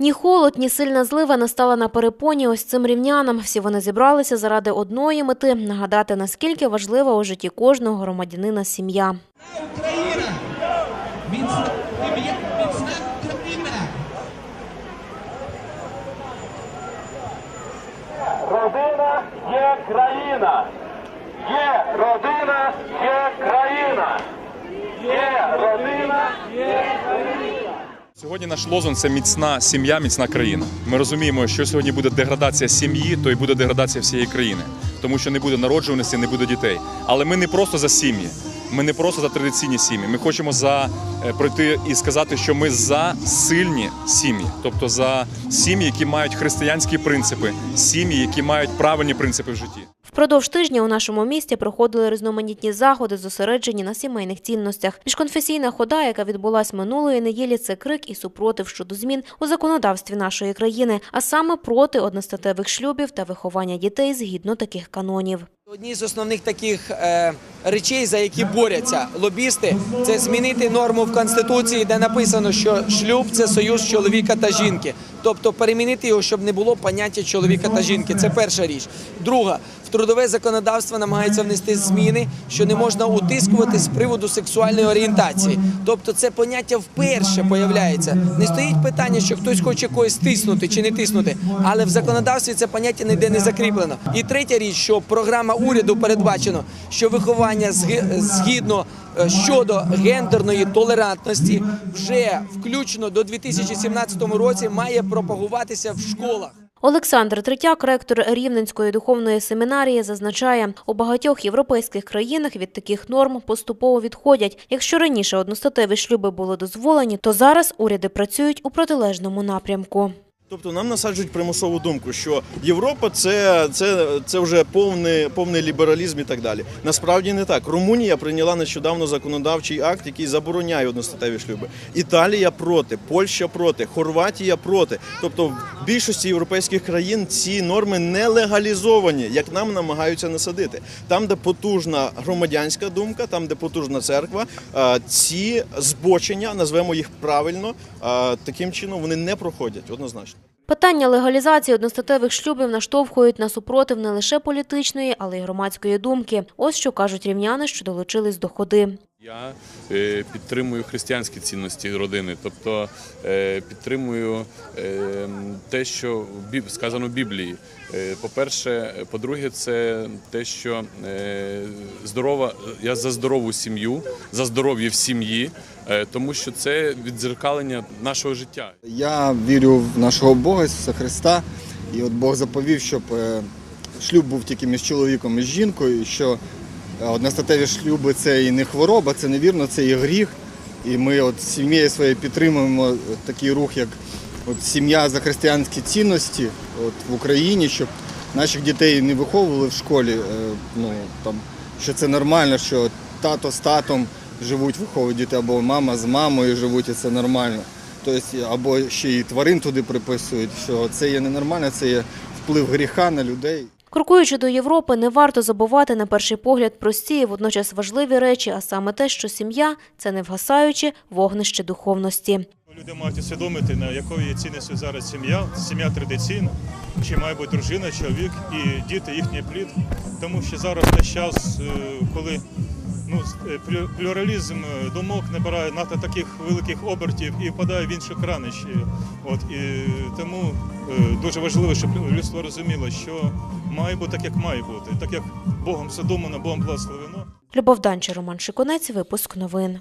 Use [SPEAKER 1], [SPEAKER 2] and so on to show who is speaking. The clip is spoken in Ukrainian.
[SPEAKER 1] Ні холод, ні сильна злива настала на перепоні ось цим рівнянам. Всі вони зібралися заради одної мети – нагадати, наскільки важлива у житті кожного громадянина сім'я.
[SPEAKER 2] Україна! Міцна міцна країна!
[SPEAKER 3] Родина є країна. Є родина, є країна. Є родина, є
[SPEAKER 4] Сьогодні наш лозунг це міцна сім'я, міцна країна. Ми розуміємо, що сьогодні буде деградація сім'ї, то й буде деградація всієї країни, тому що не буде народжуваності, не буде дітей. Але ми не просто за сім'ї. Ми не просто за традиційні сім'ї. Ми хочемо за е, пройти і сказати, що ми за сильні сім'ї, тобто за сім'ї, які мають християнські принципи, сім'ї, які мають правильні принципи в житті.
[SPEAKER 1] Впродовж тижня у нашому місті проходили різноманітні заходи, зосереджені на сімейних цінностях. Міжконфесійна хода, яка відбулась минулої неділі, це крик і супротив щодо змін у законодавстві нашої країни, а саме проти одностатевих шлюбів та виховання дітей згідно таких канонів.
[SPEAKER 5] Одні з основних таких е, речей, за які борються лобісти, це змінити норму в конституції, де написано, що шлюб це союз чоловіка та жінки. Тобто перемінити його, щоб не було поняття чоловіка та жінки. Це перша річ. Друга, трудове законодавство намагаються внести зміни, що не можна утискувати з приводу сексуальної орієнтації. Тобто, це поняття вперше появляється. Не стоїть питання, що хтось хоче когось тиснути чи не тиснути, але в законодавстві це поняття ніде не закріплено. І третя річ, що програма уряду передбачено, що виховання згідно е, щодо гендерної толерантності вже включно до 2017 році має пропагуватися в школах.
[SPEAKER 1] Олександр Третяк, ректор Рівненської духовної семінарії, зазначає, у багатьох європейських країнах від таких норм поступово відходять. Якщо раніше одностатеві шлюби були дозволені, то зараз уряди працюють у протилежному напрямку.
[SPEAKER 6] Тобто нам насаджують примусову думку, що Європа це, це, це вже повний, повний лібералізм і так далі. Насправді не так. Румунія прийняла нещодавно законодавчий акт, який забороняє одностатеві шлюби. Італія проти, Польща проти, Хорватія проти. Тобто в більшості європейських країн ці норми не легалізовані, як нам намагаються насадити. Там, де потужна громадянська думка, там, де потужна церква, ці збочення, назвемо їх правильно, таким чином вони не проходять однозначно.
[SPEAKER 1] Питання легалізації одностатевих шлюбів наштовхують на супротив не лише політичної, але й громадської думки. Ось що кажуть рівняни, що долучились до ходи.
[SPEAKER 7] Я е, підтримую християнські цінності родини, тобто е, підтримую е, те, що сказано в Біблії. По-перше, по-друге, це те, що здорова, я за здорову сім'ю, за здоров'я в сім'ї, тому що це віддзеркалення нашого життя.
[SPEAKER 8] Я вірю в нашого Бога Ісуса Христа, і от Бог заповів, щоб шлюб був тільки між чоловіком і жінкою, що одностатеві шлюби це і не хвороба, це невірно, це і гріх. І ми от сім'єю своєю підтримуємо е, такий рух, як от сім'я за християнські цінності от в Україні, щоб наших дітей не виховували в школі. е, Ну там що це нормально, що тато з татом живуть, виховують дітей, або мама з мамою живуть, і це нормально. Тобто, або ще й тварин туди приписують, що це є ненормально, це є вплив гріха на людей.
[SPEAKER 1] Крокуючи до Європи, не варто забувати на перший погляд прості і водночас важливі речі, а саме те, що сім'я це невгасаюче вогнище духовності.
[SPEAKER 9] Люди мають усвідомити, на якої є цінністю зараз сім'я, сім'я традиційна, чи має бути дружина, чоловік і діти, їхній плід. Тому що зараз на час, е, коли ну, е, плю- плюралізм е, думок набирає надто таких великих обертів і впадає в інші кранищі. От і тому е, дуже важливо, щоб людство розуміло, що має бути так, як має бути, так як Богом задумано, Богом благословено.
[SPEAKER 1] Любов Данча, Роман Шиконець, випуск новин.